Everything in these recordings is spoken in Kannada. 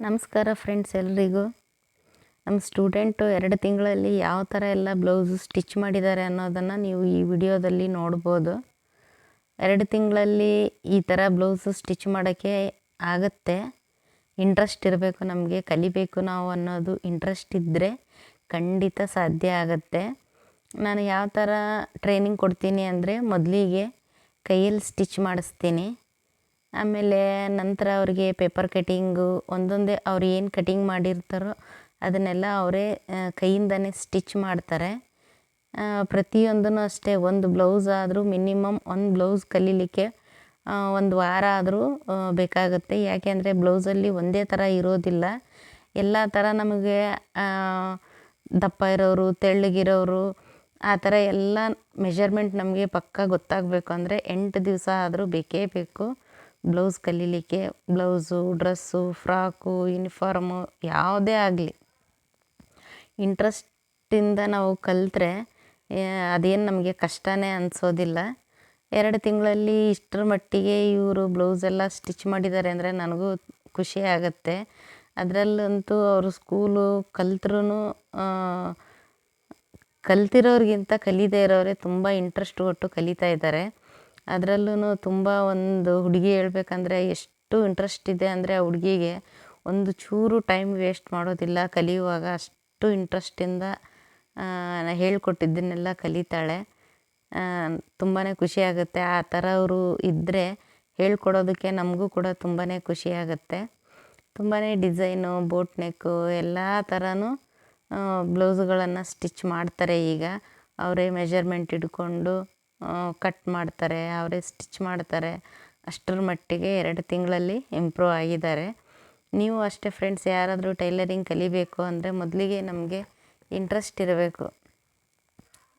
ನಮಸ್ಕಾರ ಫ್ರೆಂಡ್ಸ್ ಎಲ್ರಿಗೂ. ನಮ್ಮ ಸ್ಟೂಡೆಂಟು ಎರಡು ತಿಂಗಳಲ್ಲಿ ಯಾವ ಥರ ಎಲ್ಲ ಬ್ಲೌಸು ಸ್ಟಿಚ್ ಮಾಡಿದ್ದಾರೆ ಅನ್ನೋದನ್ನು ನೀವು ಈ ವಿಡಿಯೋದಲ್ಲಿ ನೋಡ್ಬೋದು. ಎರಡು ತಿಂಗಳಲ್ಲಿ ಈ ಥರ ಬ್ಲೌಸು ಸ್ಟಿಚ್ ಮಾಡೋಕ್ಕೆ ಆಗುತ್ತೆ. ಇಂಟ್ರೆಸ್ಟ್ ಇರಬೇಕು ನಮಗೆ, ಕಲಿಬೇಕು ನಾವು ಅನ್ನೋದು ಇಂಟ್ರೆಸ್ಟ್ ಇದ್ದರೆ ಖಂಡಿತ ಸಾಧ್ಯ ಆಗುತ್ತೆ. ನಾನು ಯಾವ ಥರ ಟ್ರೈನಿಂಗ್ ಕೊಡ್ತೀನಿ ಅಂದರೆ ಮೊದಲಿಗೆ ಕೈಯಲ್ಲಿ ಸ್ಟಿಚ್ ಮಾಡಿಸ್ತೀನಿ. ಆಮೇಲೆ ನಂತರ ಅವ್ರಿಗೆ ಪೇಪರ್ ಕಟಿಂಗು ಒಂದೊಂದೇ ಅವ್ರು ಏನು ಕಟಿಂಗ್ ಮಾಡಿರ್ತಾರೋ ಅದನ್ನೆಲ್ಲ ಅವರೇ ಕೈಯಿಂದನೇ ಸ್ಟಿಚ್ ಮಾಡ್ತಾರೆ. ಪ್ರತಿಯೊಂದೂ ಅಷ್ಟೇ, ಒಂದು ಬ್ಲೌಸ್ ಆದರೂ ಮಿನಿಮಮ್ ಒಂದು ಬ್ಲೌಸ್ ಕಲೀಲಿಕ್ಕೆ ಒಂದು ವಾರ ಆದರೂ ಬೇಕಾಗುತ್ತೆ. ಯಾಕೆಂದರೆ ಬ್ಲೌಸಲ್ಲಿ ಒಂದೇ ಥರ ಇರೋದಿಲ್ಲ. ಎಲ್ಲ ಥರ ನಮಗೆ ದಪ್ಪ ಇರೋರು, ತೆಳ್ಳಗಿರೋರು, ಆ ಥರ ಎಲ್ಲ ಮೆಷರ್ಮೆಂಟ್ ನಮಗೆ ಪಕ್ಕ ಗೊತ್ತಾಗಬೇಕು. ಅಂದರೆ ಎಂಟು ದಿವಸ ಆದರೂ ಬೇಕೇ ಬೇಕು. ಬ್ಲೌಸ್ ಕಲೀಲಿಕ್ಕೆ, ಬ್ಲೌಸು, ಡ್ರೆಸ್ಸು, ಫ್ರಾಕು ಯೂನಿಫಾರ್ಮು ಯಾವುದೇ ಆಗಲಿ. ಇಂಟ್ರೆಸ್ಟಿಂದ ನಾವು ಕಲಿತ್ರೆ ಅದೇನು ನಮಗೆ ಕಷ್ಟನೇ ಅನಿಸೋದಿಲ್ಲ. ಎರಡು ತಿಂಗಳಲ್ಲಿ ಇಷ್ಟರ ಮಟ್ಟಿಗೆ ಇವರು ಬ್ಲೌಸೆಲ್ಲ ಸ್ಟಿಚ್ ಮಾಡಿದ್ದಾರೆ ಅಂದರೆ ನನಗೂ ಖುಷಿ ಆಗುತ್ತೆ. ಅದರಲ್ಲಂತೂ ಅವರು ಸ್ಕೂಲು ಕಲ್ತ್ರೂ ಕಲ್ತಿರೋರಿಗಿಂತ ಕಲಿದೇ ಇರೋರೇ ತುಂಬ ಇಂಟ್ರೆಸ್ಟ್ ಕೊಟ್ಟು ಕಲಿತಾ ಇದ್ದಾರೆ. ಅದರಲ್ಲೂ ತುಂಬ ಒಂದು ಹುಡುಗಿ ಹೇಳ್ಬೇಕಂದ್ರೆ ಎಷ್ಟು ಇಂಟ್ರೆಸ್ಟ್ ಇದೆ ಅಂದರೆ ಆ ಹುಡುಗಿಗೆ ಒಂದು ಚೂರು ಟೈಮ್ ವೇಸ್ಟ್ ಮಾಡೋದಿಲ್ಲ, ಕಲಿಯುವಾಗ ಅಷ್ಟು ಇಂಟ್ರೆಸ್ಟಿಂದ ಹೇಳ್ಕೊಟ್ಟಿದ್ದನ್ನೆಲ್ಲ ಕಲಿತಾಳೆ. ತುಂಬಾ ಖುಷಿಯಾಗುತ್ತೆ ಆ ಥರ ಅವರು ಇದ್ದರೆ ಹೇಳ್ಕೊಡೋದಕ್ಕೆ ನಮಗೂ ಕೂಡ ತುಂಬಾ ಖುಷಿಯಾಗುತ್ತೆ ತುಂಬಾ ಡಿಸೈನು ಬೋಟ್ ನೆಕ್ಕು ಎಲ್ಲ ಥರನೂ ಬ್ಲೌಸ್ಗಳನ್ನು ಸ್ಟಿಚ್ ಮಾಡ್ತಾರೆ ಈಗ. ಅವರೇ ಮೆಜರ್ಮೆಂಟ್ ಹಿಡ್ಕೊಂಡು ಕಟ್ ಮಾಡ್ತಾರೆ, ಅವರೇ ಸ್ಟಿಚ್ ಮಾಡ್ತಾರೆ. ಅಷ್ಟರ ಮಟ್ಟಿಗೆ ಎರಡು ತಿಂಗಳಲ್ಲಿ ಇಂಪ್ರೂವ್ ಆಗಿದ್ದಾರೆ. ನೀವು ಅಷ್ಟೇ ಫ್ರೆಂಡ್ಸ್ ಯಾರಾದರೂ ಟೈಲರಿಂಗ್ ಕಲಿಬೇಕು ಅಂದರೆ ಮೊದಲಿಗೆ ನಮಗೆ ಇಂಟ್ರೆಸ್ಟ್ ಇರಬೇಕು.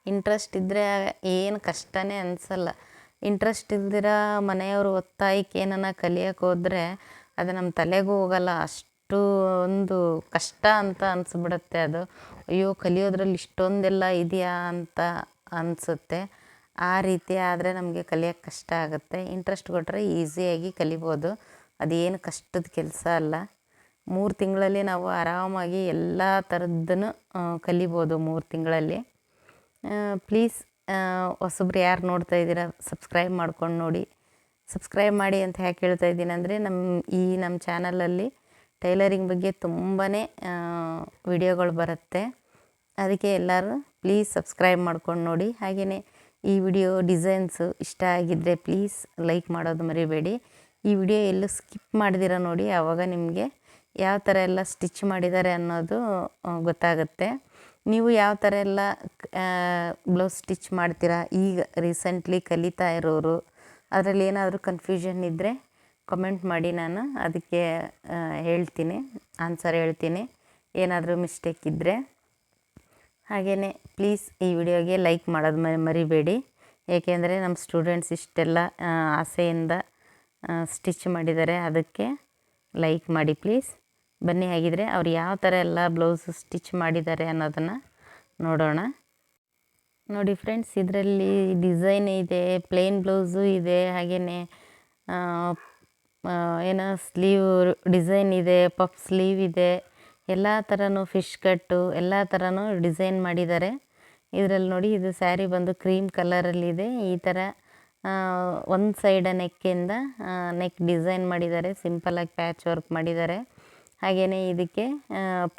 ಇಂಟ್ರೆಸ್ಟ್ ಇದ್ದರೆ ಏನು ಕಷ್ಟನೇ ಅನಿಸಲ್ಲ. ಇಂಟ್ರೆಸ್ಟ್ ಇಲ್ದಿರ ಮನೆಯವರು ಒತ್ತಾಯಕ್ಕೆ ಏನನ್ನ ಕಲಿಯೋಕೆ ಹೋದರೆ ಅದು ನಮ್ಮ ತಲೆಗೂ ಹೋಗಲ್ಲ. ಅಷ್ಟು ಒಂದು ಕಷ್ಟ ಅಂತ ಅನಿಸ್ಬಿಡುತ್ತೆ ಅದು. ಅಯ್ಯೋ, ಕಲಿಯೋದ್ರಲ್ಲಿ ಇಷ್ಟೊಂದೆಲ್ಲ ಇದೆಯಾ ಅಂತ ಅನಿಸುತ್ತೆ. ಆ ರೀತಿ ಆದರೆ ನಮಗೆ ಕಲಿಯೋಕ್ಕೆ ಕಷ್ಟ ಆಗುತ್ತೆ. ಇಂಟ್ರೆಸ್ಟ್ ಕೊಟ್ಟರೆ ಈಸಿಯಾಗಿ ಕಲಿಬೋದು. ಅದೇನು ಕಷ್ಟದ ಕೆಲಸ ಅಲ್ಲ. ಮೂರು ತಿಂಗಳಲ್ಲಿ ನಾವು ಆರಾಮಾಗಿ ಎಲ್ಲ ಥರದ್ದನ್ನು ಕಲಿಬೋದು ಮೂರು ತಿಂಗಳಲ್ಲಿ. ಪ್ಲೀಸ್ ಹೊಸಬ್ರು ಯಾರು ನೋಡ್ತಾ ಇದ್ದೀರಾ ಸಬ್ಸ್ಕ್ರೈಬ್ ಮಾಡ್ಕೊಂಡು ನೋಡಿ. ಸಬ್ಸ್ಕ್ರೈಬ್ ಮಾಡಿ ಅಂತ ಯಾಕೆ ಹೇಳ್ತಾ ಇದ್ದೀನಿ ಅಂದರೆ ನಮ್ಮ ಈ ನಮ್ಮ ಚಾನಲಲ್ಲಿ ಟೈಲರಿಂಗ್ ಬಗ್ಗೆ ತುಂಬಾ ವಿಡಿಯೋಗಳು ಬರುತ್ತೆ. ಅದಕ್ಕೆ ಎಲ್ಲರೂ ಪ್ಲೀಸ್ ಸಬ್ಸ್ಕ್ರೈಬ್ ಮಾಡ್ಕೊಂಡು ನೋಡಿ. ಹಾಗೆಯೇ ಈ ವಿಡಿಯೋ ಡಿಸೈನ್ಸು ಇಷ್ಟ ಆಗಿದ್ದರೆ ಪ್ಲೀಸ್ ಲೈಕ್ ಮಾಡೋದು ಮರಿಬೇಡಿ. ಈ ವಿಡಿಯೋ ಎಲ್ಲೂ ಸ್ಕಿಪ್ ಮಾಡಿದಿರ ನೋಡಿ ಆವಾಗ ನಿಮಗೆ ಯಾವ ಥರ ಎಲ್ಲ ಸ್ಟಿಚ್ ಮಾಡಿದ್ದಾರೆ ಅನ್ನೋದು ಗೊತ್ತಾಗುತ್ತೆ. ನೀವು ಯಾವ ಥರ ಎಲ್ಲ ಬ್ಲೌಸ್ ಸ್ಟಿಚ್ ಮಾಡ್ತೀರಾ? ಈಗ ರೀಸೆಂಟ್ಲಿ ಕಲಿತಾ ಇರೋರು, ಅದರಲ್ಲಿ ಏನಾದರೂ ಕನ್ಫ್ಯೂಷನ್ ಇದ್ದರೆ ಕಮೆಂಟ್ ಮಾಡಿ, ನಾನು ಅದಕ್ಕೆ ಹೇಳ್ತೀನಿ ಆನ್ಸರ್ ಹೇಳ್ತೀನಿ. ಏನಾದರೂ ಮಿಸ್ಟೇಕ್ ಇದ್ದರೆ ಹಾಗೆಯೇ ಪ್ಲೀಸ್ ಈ ವಿಡಿಯೋಗೆ ಲೈಕ್ ಮಾಡೋದು ಮರಿಬೇಡಿ. ಏಕೆಂದರೆ ನಮ್ಮ ಸ್ಟೂಡೆಂಟ್ಸ್ ಇಷ್ಟೆಲ್ಲ ಆಸೆಯಿಂದ ಸ್ಟಿಚ್ ಮಾಡಿದ್ದಾರೆ. ಅದಕ್ಕೆ ಲೈಕ್ ಮಾಡಿ ಪ್ಲೀಸ್ ಬನ್ನಿ ಹಾಗಿದ್ರೆ ಅವ್ರು ಯಾವ ಥರ ಎಲ್ಲ ಬ್ಲೌಸ್ ಸ್ಟಿಚ್ ಮಾಡಿದ್ದಾರೆ ಅನ್ನೋದನ್ನು ನೋಡೋಣ. ನೋಡಿ ಫ್ರೆಂಡ್ಸ್ ಇದರಲ್ಲಿ ಡಿಸೈನ್ ಇದೆ ಪ್ಲೇನ್ ಬ್ಲೌಸು ಇದೆ, ಹಾಗೆಯೇ ಏನೋ ಸ್ಲೀವ್ ಡಿಸೈನ್ ಇದೆ ಪಫ್ ಸ್ಲೀವ್ ಇದೆ. ಎಲ್ಲ ಥರನೂ ಫಿಶ್ ಕಟ್ಟು, ಎಲ್ಲ ಥರನೂ ಡಿಸೈನ್ ಮಾಡಿದ್ದಾರೆ. ಇದರಲ್ಲಿ ನೋಡಿ, ಇದು ಸ್ಯಾರಿ ಬಂದು ಕ್ರೀಮ್ ಕಲರಲ್ಲಿದೆ ಈ ಥರ ಒಂದು ಸೈಡ ನೆಕ್ಕಿಂದ ನೆಕ್ ಡಿಸೈನ್ ಮಾಡಿದ್ದಾರೆ. ಸಿಂಪಲಾಗಿ ಪ್ಯಾಚ್ ವರ್ಕ್ ಮಾಡಿದ್ದಾರೆ. ಹಾಗೆಯೇ ಇದಕ್ಕೆ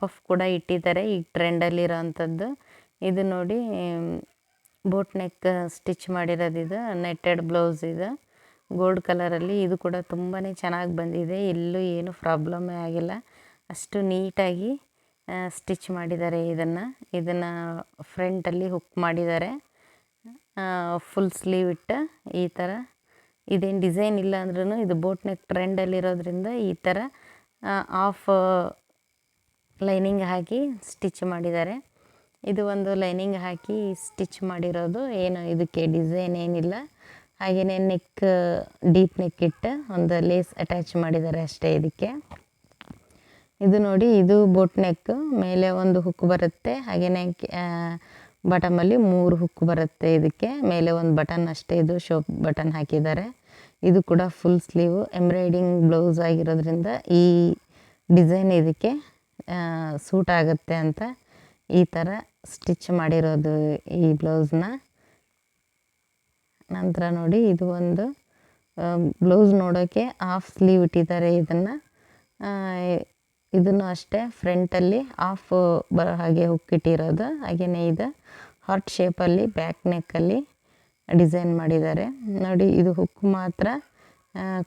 ಪಫ್ ಕೂಡ ಇಟ್ಟಿದ್ದಾರೆ ಈಗ ಟ್ರೆಂಡಲ್ಲಿರೋ ಅಂಥದ್ದು ಇದು ನೋಡಿ ಬೋಟ್ ನೆಕ್ ಸ್ಟಿಚ್ ಮಾಡಿರೋದಿದು ನೆಟ್ಟೆಡ್ ಬ್ಲೌಸ್ ಇದು. ಗೋಲ್ಡ್ ಕಲರಲ್ಲಿ ಇದು ಕೂಡ ತುಂಬಾ ಚೆನ್ನಾಗಿ ಬಂದಿದೆ. ಎಲ್ಲೂ ಏನು ಪ್ರಾಬ್ಲಮ್ಮೇ ಆಗಿಲ್ಲ. ಅಷ್ಟು ನೀಟಾಗಿ ಸ್ಟಿಚ್ ಮಾಡಿದ್ದಾರೆ ಇದನ್ನು. ಇದನ್ನು ಫ್ರಂಟಲ್ಲಿ ಹುಕ್ ಮಾಡಿದ್ದಾರೆ. ಫುಲ್ ಸ್ಲೀವ್ ಇಟ್ಟು ಈ ಥರ ಇದೇನು ಡಿಸೈನ್ ಇಲ್ಲ ಅಂದ್ರೂ ಇದು ಬೋಟ್ ನೆಕ್ ಟ್ರೆಂಡಲ್ಲಿರೋದ್ರಿಂದ ಈ ಥರ ಆಫ್ ಲೈನಿಂಗ್ ಹಾಕಿ ಸ್ಟಿಚ್ ಮಾಡಿದ್ದಾರೆ. ಇದು ಒಂದು ಲೈನಿಂಗ್ ಹಾಕಿ ಸ್ಟಿಚ್ ಮಾಡಿರೋದು. ಏನು ಇದಕ್ಕೆ ಡಿಸೈನ್ ಏನಿಲ್ಲ. ಹಾಗೆಯೇ ನೆಕ್ ಡೀಪ್ ನೆಕ್ ಇಟ್ಟು ಒಂದು ಲೇಸ್ ಅಟ್ಯಾಚ್ ಮಾಡಿದ್ದಾರೆ ಅಷ್ಟೇ ಇದಕ್ಕೆ. ಇದು ನೋಡಿ, ಇದು ಬೋಟ್ ನೆಕ್ ಮೇಲೆ ಒಂದು ಹುಕ್ ಬರುತ್ತೆ. ಹಾಗೆಯೇ ಬಾಟಮಲ್ಲಿ ಮೂರು ಹುಕ್ ಬರುತ್ತೆ ಇದಕ್ಕೆ. ಮೇಲೆ ಒಂದು ಬಟನ್ ಅಷ್ಟೇ, ಇದು ಶೋಪ್ ಬಟನ್ ಹಾಕಿದ್ದಾರೆ. ಇದು ಕೂಡ ಫುಲ್ ಸ್ಲೀವ್ ಎಂಬ್ರಾಯ್ಡಿಂಗ್ ಬ್ಲೌಸ್ ಆಗಿರೋದ್ರಿಂದ ಈ ಡಿಸೈನ್ ಇದಕ್ಕೆ ಸೂಟ್ ಆಗುತ್ತೆ ಅಂತ ಈ ಥರ ಸ್ಟಿಚ್ ಮಾಡಿರೋದು ಈ ಬ್ಲೌಸ್ನ ನಂತರ ನೋಡಿ, ಇದು ಒಂದು ಬ್ಲೌಸ್ ನೋಡೋಕ್ಕೆ ಹಾಫ್ ಸ್ಲೀವ್ ಇಟ್ಟಿದ್ದಾರೆ ಇದನ್ನು. ಇದನ್ನು ಅಷ್ಟೇ ಫ್ರಂಟಲ್ಲಿ ಆಫ್ ಬರೋ ಹಾಗೆ ಹುಕ್ಕಿಟ್ಟಿರೋದು ಹಾಗೆಯೇ ಇದು. ಹಾರ್ಟ್ ಶೇಪಲ್ಲಿ ಬ್ಯಾಕ್ ನೆಕ್ಕಲ್ಲಿ ಡಿಸೈನ್ ಮಾಡಿದ್ದಾರೆ. ನೋಡಿ, ಇದು ಹುಕ್ ಮಾತ್ರ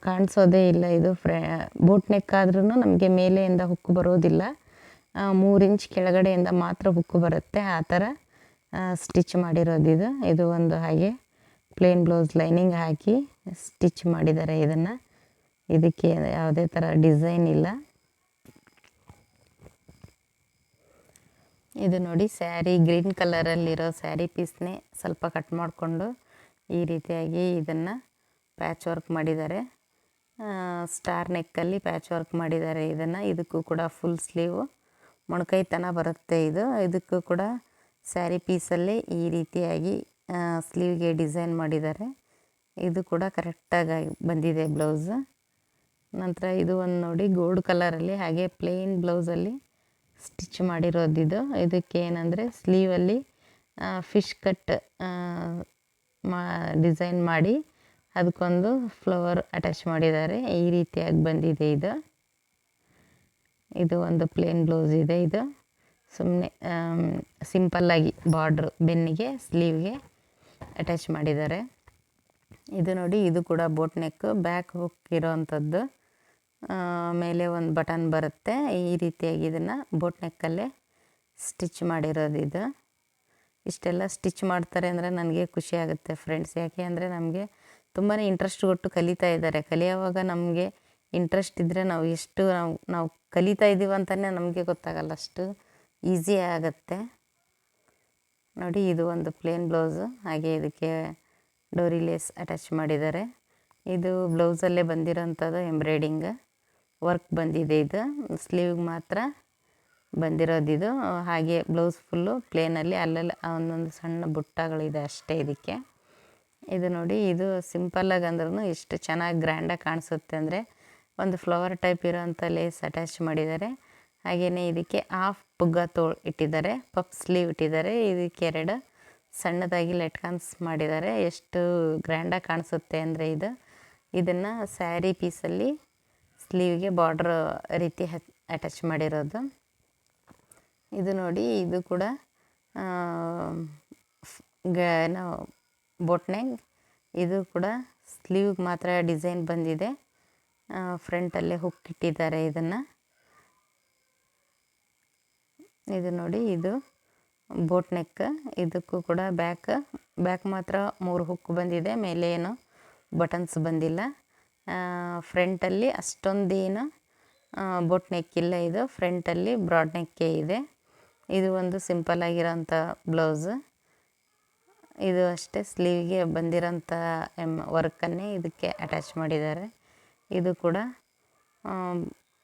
ಕಾಣಿಸೋದೇ ಇಲ್ಲ ಇದು ಫ್ರೆ ಬೋಟ್ ನೆಕ್ ಆದ್ರೂ ನಮಗೆ ಮೇಲೆಯಿಂದ ಹುಕ್ಕು ಬರೋದಿಲ್ಲ. ಮೂರು ಇಂಚ್ ಕೆಳಗಡೆಯಿಂದ ಮಾತ್ರ ಹುಕ್ಕು ಬರುತ್ತೆ. ಆ ಥರ ಸ್ಟಿಚ್ ಮಾಡಿರೋದು ಇದು. ಇದು ಒಂದು ಹಾಗೆ ಪ್ಲೇನ್ ಬ್ಲೌಸ್ ಲೈನಿಂಗ್ ಹಾಕಿ ಸ್ಟಿಚ್ ಮಾಡಿದ್ದಾರೆ ಇದನ್ನು. ಇದಕ್ಕೆ ಯಾವುದೇ ಥರ ಡಿಸೈನ್ ಇಲ್ಲ. ಇದು ನೋಡಿ ಸ್ಯಾರಿ, ಗ್ರೀನ್ ಕಲರಲ್ಲಿರೋ ಸ್ಯಾರಿ ಪೀಸ್ನೇ ಸ್ವಲ್ಪ ಕಟ್ ಮಾಡಿಕೊಂಡು ಈ ರೀತಿಯಾಗಿ ಇದನ್ನು ಪ್ಯಾಚ್ ವರ್ಕ್ ಮಾಡಿದ್ದಾರೆ. ಸ್ಟಾರ್ ನೆಕ್ಕಲ್ಲಿ ಪ್ಯಾಚ್ ವರ್ಕ್ ಮಾಡಿದ್ದಾರೆ ಇದನ್ನು. ಇದಕ್ಕೂ ಕೂಡ ಫುಲ್ ಸ್ಲೀವು. ಮೊಣಕೈತನ ಬರುತ್ತೆ ಇದು. ಇದಕ್ಕೂ ಕೂಡ ಸ್ಯಾರಿ ಪೀಸಲ್ಲಿ ಈ ರೀತಿಯಾಗಿ ಸ್ಲೀವ್ಗೆ ಡಿಸೈನ್ ಮಾಡಿದ್ದಾರೆ. ಇದು ಕೂಡ ಕರೆಕ್ಟಾಗಿ ಬಂದಿದೆ ಬ್ಲೌಸ್. ನಂತರ ಇದು ಒಂದು ನೋಡಿ ಗೋಲ್ಡ್ ಕಲರಲ್ಲಿ, ಹಾಗೆ ಪ್ಲೇನ್ ಬ್ಲೌಸಲ್ಲಿ ಸ್ಟಿಚ್ ಮಾಡಿರೋದಿದು ಇದಕ್ಕೆ ಏನಂದರೆ ಸ್ಲೀವಲ್ಲಿ ಫಿಶ್ ಕಟ್ ಮಾ ಡಿಸೈನ್ ಮಾಡಿ ಅದಕ್ಕೊಂದು ಫ್ಲವರ್ ಅಟ್ಯಾಚ್ ಮಾಡಿದ್ದಾರೆ. ಈ ರೀತಿಯಾಗಿ ಬಂದಿದೆ ಇದು. ಇದು ಒಂದು ಪ್ಲೇನ್ ಬ್ಲೌಸ್ ಇದೆ ಇದು. ಸುಮ್ಮನೆ ಸಿಂಪಲ್ಲಾಗಿ ಬಾರ್ಡ್ರ್ ಬೆನ್ನಿಗೆ ಸ್ಲೀವ್ಗೆ ಅಟ್ಯಾಚ್ ಮಾಡಿದ್ದಾರೆ. ಇದು ನೋಡಿ, ಇದು ಕೂಡ ಬೋಟ್ ನೆಕ್ ಬ್ಯಾಕ್ ಹುಕ್ ಇರೋವಂಥದ್ದು ಮೇಲೆ ಒಂದು ಬಟನ್ ಬರುತ್ತೆ. ಈ ರೀತಿಯಾಗಿ ಇದನ್ನು ಬೋಟ್ ನೆಕ್ಕಲ್ಲೇ ಸ್ಟಿಚ್ ಮಾಡಿರೋದು ಇದು. ಇಷ್ಟೆಲ್ಲ ಸ್ಟಿಚ್ ಮಾಡ್ತಾರೆ ಅಂದರೆ ನನಗೆ ಖುಷಿ ಆಗುತ್ತೆ ಫ್ರೆಂಡ್ಸ್. ಯಾಕೆ ಅಂದರೆ ನಮಗೆ ತುಂಬಾ ಇಂಟ್ರೆಸ್ಟ್ ಕೊಟ್ಟು ಕಲಿತಾ ಇದ್ದಾರೆ. ಕಲಿಯೋವಾಗ ನಮಗೆ ಇಂಟ್ರೆಸ್ಟ್ ಇದ್ದರೆ ನಾವು ಎಷ್ಟು ನಾವು ನಾವು ಕಲಿತಾ ಇದ್ದೀವಿ ಅಂತಲೇ ನಮಗೆ ಗೊತ್ತಾಗಲ್ಲ. ಅಷ್ಟು ಈಸಿ ಆಗುತ್ತೆ. ನೋಡಿ, ಇದು ಒಂದು ಪ್ಲೇನ್ ಬ್ಲೌಸು ಹಾಗೆ ಇದಕ್ಕೆ ಡೋರಿ ಲೇಸ್ ಅಟ್ಯಾಚ್ ಮಾಡಿದ್ದಾರೆ. ಇದು ಬ್ಲೌಸಲ್ಲೇ ಬಂದಿರೋಂಥದ್ದು ಎಂಬ್ರಾಯ್ಡಿಂಗ್ ವರ್ಕ್ ಬಂದಿದೆ ಇದು. ಸ್ಲೀವ್ಗೆ ಮಾತ್ರ ಬಂದಿರೋದಿದು ಹಾಗೆ ಬ್ಲೌಸ್ ಫುಲ್ಲು ಪ್ಲೇನಲ್ಲಿ ಅಲ್ಲಲ್ಲಿ ಒಂದೊಂದು ಸಣ್ಣ ಬುಟ್ಟಗಳಿದೆ ಅಷ್ಟೇ ಇದಕ್ಕೆ. ಇದು ನೋಡಿ, ಇದು ಸಿಂಪಲ್ಲಾಗಿ ಅಂದ್ರೂ ಎಷ್ಟು ಚೆನ್ನಾಗಿ ಗ್ರ್ಯಾಂಡಾಗಿ ಕಾಣಿಸುತ್ತೆ ಅಂದರೆ ಒಂದು ಫ್ಲವರ್ ಟೈಪ್ ಇರೋವಂಥ ಲೇಸ್ ಅಟ್ಯಾಚ್ ಮಾಡಿದ್ದಾರೆ. ಹಾಗೆಯೇ ಇದಕ್ಕೆ ಹಾಫ್ ಪುಗ್ಗ ತೋಳು ಇಟ್ಟಿದ್ದಾರೆ ಪಪ್ ಸ್ಲೀವ್ ಇಟ್ಟಿದ್ದಾರೆ. ಇದಕ್ಕೆ ಎರಡು ಸಣ್ಣದಾಗಿ ಲೆಟ್ಕಾನ್ಸ್ ಮಾಡಿದ್ದಾರೆ. ಎಷ್ಟು ಗ್ರ್ಯಾಂಡಾಗಿ ಕಾಣಿಸುತ್ತೆ ಅಂದರೆ ಇದು. ಇದನ್ನು ಸ್ಯಾರಿ ಪೀಸಲ್ಲಿ ಸ್ಲೀವ್ಗೆ ಬಾರ್ಡ್ರ್ ರೀತಿ ಅಟ್ಯಾಚ್ ಮಾಡಿರೋದು. ಇದು ನೋಡಿ, ಇದು ಕೂಡ ಗ ಬೊಟ್ನೆಂಗ್ ಬೋಟ್ನೆಗ್. ಇದು ಕೂಡ ಸ್ಲೀವ್ಗೆ ಮಾತ್ರ ಡಿಸೈನ್ ಬಂದಿದೆ. ಫ್ರಂಟಲ್ಲೇ ಹುಕ್ ಇಟ್ಟಿದ್ದಾರೆ ಇದನ್ನು. ಇದು ನೋಡಿ, ಇದು ಬೋಟ್ ನೆಕ್ ಇದಕ್ಕೂ ಕೂಡ ಬ್ಯಾಕ್ ಬ್ಯಾಕ್ ಮಾತ್ರ ಮೂರು ಹುಕ್ ಬಂದಿದೆ. ಮೇಲೆ ಏನು ಬಟನ್ಸ್ ಬಂದಿಲ್ಲ. ಫ್ರಂಟಲ್ಲಿ ಅಷ್ಟೊಂದೇನು ಬೋಟ್ ನೆಕ್ ಇಲ್ಲ ಇದು. ಫ್ರಂಟಲ್ಲಿ ಬ್ರಾಡ್ ನೆಕ್ಕೇ ಇದೆ. ಇದು ಒಂದು ಸಿಂಪಲ್ ಆಗಿರೋಂಥ ಬ್ಲೌಸ್. ಇದು ಅಷ್ಟೇ ಸ್ಲೀವ್ಗೆ ಬಂದಿರೋಂಥ ಎಂ ವರ್ಕನ್ನೇ ಇದಕ್ಕೆ ಅಟ್ಯಾಚ್ ಮಾಡಿದ್ದಾರೆ. ಇದು ಕೂಡ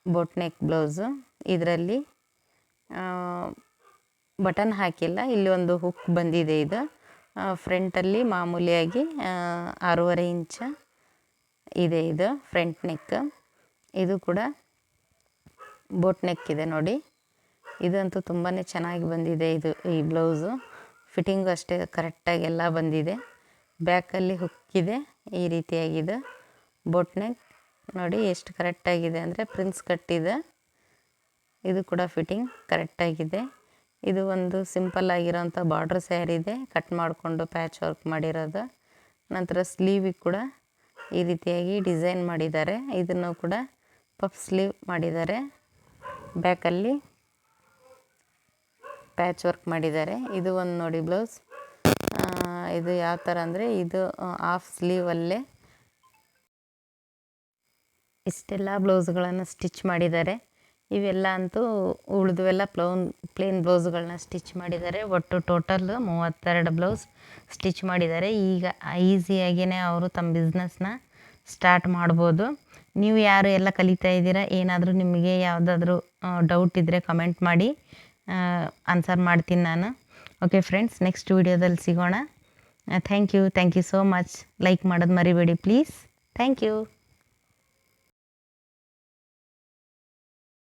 ಬೋಟ್ ನೆಕ್ ಬ್ಲೌಸು. ಇದರಲ್ಲಿ ಬಟನ್ ಹಾಕಿಲ್ಲ. ಇಲ್ಲಿ ಒಂದು ಹುಕ್ ಬಂದಿದೆ ಇದು. ಫ್ರಂಟಲ್ಲಿ ಮಾಮೂಲಿಯಾಗಿ ಆರೂವರೆ ಇಂಚ ಇದೆ ಇದು ಫ್ರಂಟ್ ನೆಕ್ ಇದು ಕೂಡ ಬೋಟ್ ನೆಕ್ ಇದೆ ನೋಡಿ. ಇದಂತೂ ತುಂಬಾ ಚೆನ್ನಾಗಿ ಬಂದಿದೆ ಇದು, ಈ ಬ್ಲೌಸು ಫಿಟ್ಟಿಂಗು ಅಷ್ಟೇ ಕರೆಕ್ಟಾಗಿ ಎಲ್ಲ ಬಂದಿದೆ. ಬ್ಯಾಕಲ್ಲಿ ಹುಕ್ಕಿದೆ ಈ ರೀತಿಯಾಗಿದೆ ಬೋಟ್ ನೆಕ್ ನೋಡಿ ಎಷ್ಟು ಕರೆಕ್ಟಾಗಿದೆ ಅಂದರೆ ಪ್ರಿನ್ಸ್ ಕಟ್ಟಿದೆ. ಇದು ಕೂಡ ಫಿಟ್ಟಿಂಗ್ ಕರೆಕ್ಟಾಗಿದೆ ಇದು ಒಂದು ಸಿಂಪಲ್ ಆಗಿರೋಂಥ ಬಾರ್ಡ್ರ್ ಸ್ಯಾರಿ ಇದೆ. ಕಟ್ ಮಾಡಿಕೊಂಡು ಪ್ಯಾಚ್ ವರ್ಕ್ ಮಾಡಿರೋದು. ನಂತರ ಸ್ಲೀವಿಗೆ ಕೂಡ ಈ ರೀತಿಯಾಗಿ ಡಿಸೈನ್ ಮಾಡಿದ್ದಾರೆ. ಇದನ್ನು ಕೂಡ ಪಫ್ ಸ್ಲೀವ್ ಮಾಡಿದ್ದಾರೆ. ಬ್ಯಾಕಲ್ಲಿ ಪ್ಯಾಚ್ ವರ್ಕ್ ಮಾಡಿದ್ದಾರೆ. ಇದು ಒಂದು ನೋಡಿ ಬ್ಲೌಸ್. ಇದು ಯಾವ ಥರ ಅಂದರೆ ಇದು ಹಾಫ್ ಸ್ಲೀವಲ್ಲೇ ಇಷ್ಟೆಲ್ಲ ಬ್ಲೌಸ್ಗಳನ್ನು ಸ್ಟಿಚ್ ಮಾಡಿದ್ದಾರೆ. ಇವೆಲ್ಲ ಅಂತೂ ಉಳಿದುವೆಲ್ಲ ಪ್ಲೌನ್, ಪ್ಲೇನ್ ಬ್ಲೌಸ್ಗಳನ್ನ ಸ್ಟಿಚ್ ಮಾಡಿದ್ದಾರೆ. ಒಟ್ಟು ಟೋಟಲ್ ಮೂವತ್ತೆರಡು ಬ್ಲೌಸ್ ಸ್ಟಿಚ್ ಮಾಡಿದ್ದಾರೆ. ಈಗ ಈಸಿಯಾಗಿಯೇ ಅವರು ತಮ್ಮ ಬಿಸ್ನೆಸ್ನ ಸ್ಟಾರ್ಟ್ ಮಾಡ್ಬೋದು. ನೀವು ಯಾರು ಎಲ್ಲ ಕಲಿತಾ ಇದ್ದೀರಾ? ಏನಾದರೂ ನಿಮಗೆ ಯಾವುದಾದ್ರೂ ಡೌಟ್ ಇದ್ದರೆ ಕಮೆಂಟ್ ಮಾಡಿ ಆನ್ಸರ್ ಮಾಡ್ತೀನಿ ನಾನು. ಓಕೆ ಫ್ರೆಂಡ್ಸ್ ನೆಕ್ಸ್ಟ್ ವೀಡಿಯೋದಲ್ಲಿ ಸಿಗೋಣ. Thank you thank you so much like ಮಾಡೋದು ಮರಿಬೇಡಿ ಪ್ಲೀಸ್ ಥ್ಯಾಂಕ್ ಯು